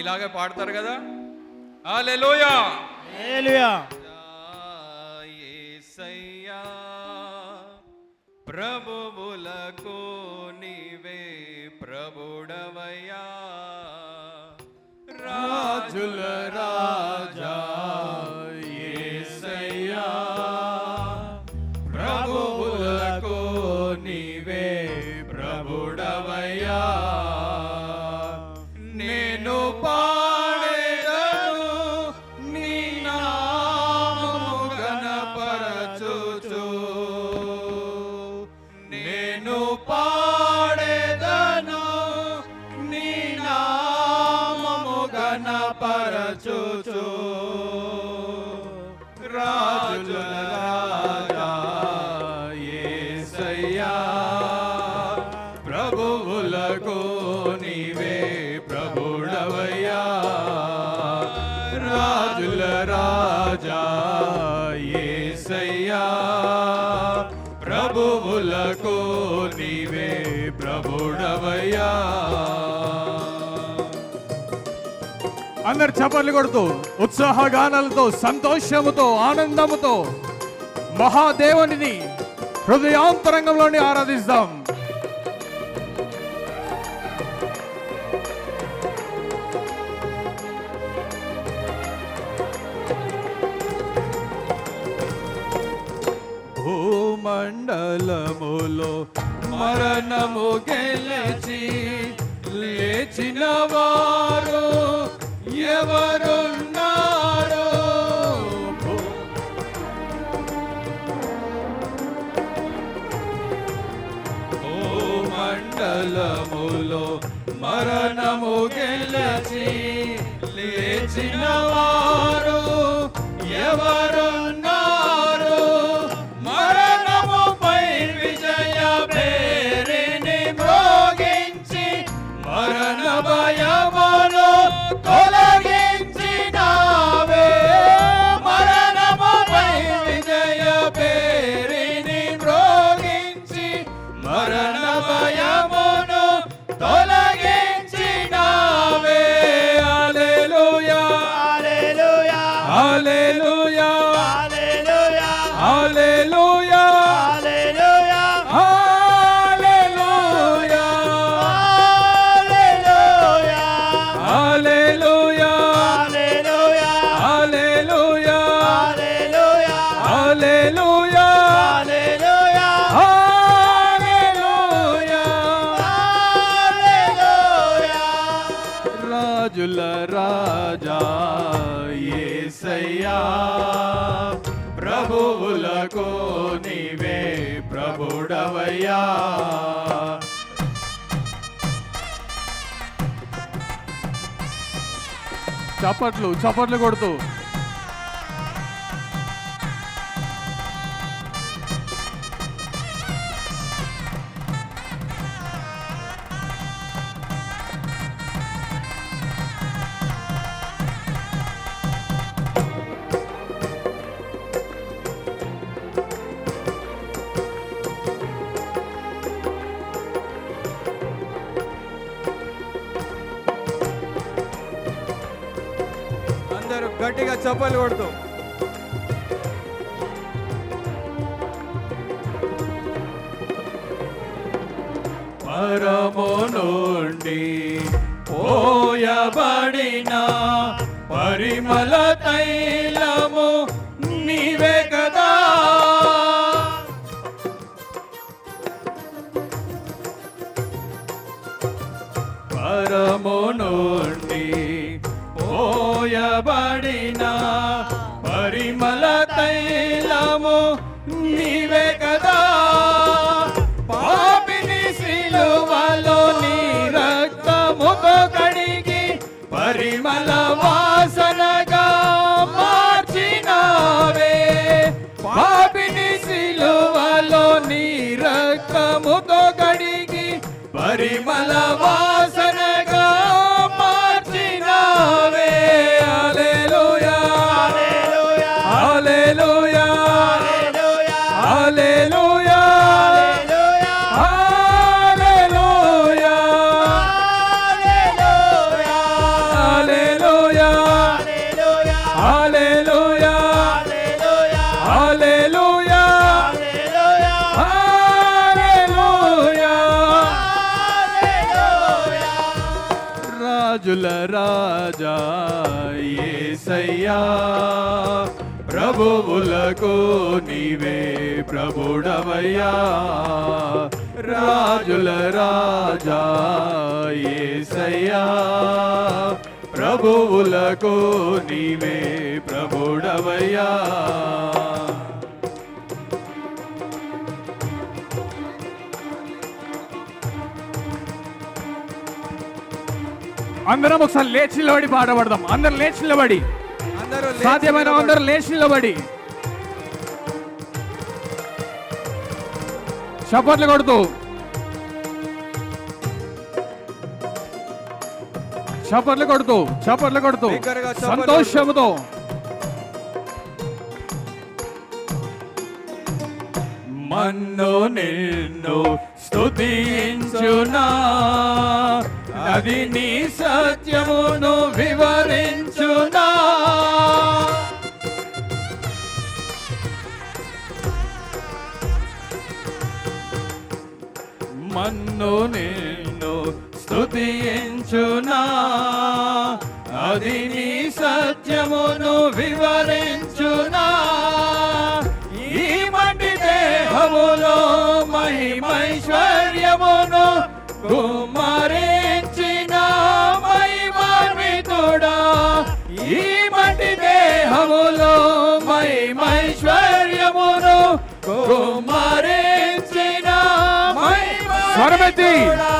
ఇలాగే పాడతారు కదా? హల్లెలూయా హల్లెలూయా యేసయ్యా ప్రభువులకు నీవే ప్రభుడవయ్యా. झुल राजा రాజా యేసయ్యా ప్రభువులకు నీవే ప్రభుడవయ్యా. అందరు చప్పట్లు కొడుతూ ఉత్సాహ గానాలతో సంతోషముతో ఆనందముతో మహాదేవునిని హృదయాంతరంగంలోని ఆరాధిస్తాం. మండలములో మరణము గెలచి లేచిన వారు ఎవరున్నారు? ఓ మండలములో మరణము గెలిచి రాజుల రాజా ఏసయ్యా ప్రభువులకు నీవే ప్రభుడవయ్యా. చప్పట్లు చప్పట్లు కొడుతూ. గట్టిగా చప్పలు కొడుతూ. పరము నుండి పోయబడిన పరిమళ తైలము నీవే కదా. పరము నుండి పోయబడిన పరిమళ తైలము నీవే కదా. పాపిని సిలువలో నీ రక్తముతో కడిగి పరిమళ వాసనగా మార్చినావే. పాపిని సిలువలో నీ రక్తముతో కడిగి పరిమళ వాసనగా రాజుల రాజా యేసయ్యా ప్రభువులకు నీవే ప్రభుడవయ్యా. రాజుల రాజా యేసయ్యా ప్రభువులకు నీవే ప్రభుడవయ్యా. అందరం ఒకసారి లేచి నిలబడి పాట పాడదాం. అందరం లేచి నిలబడి. సాధ్యమైన. అందరూ లేచి నిలబడి. చప్పట్లు కొడుతూ. చప్పట్లు కొడుతూ చప్పట్లు కొడుతూ. సంతోషముతో. మన్ను నిన్ను స్తుతించునా. అది నీ సత్యమును వివరించునా. మన్ను నిన్ను స్తుతించునా. అది నీ సత్యమును వివరించునా. ఈ మటి దేహములో మహిమైశ్వర్యమును కుమారి Andy.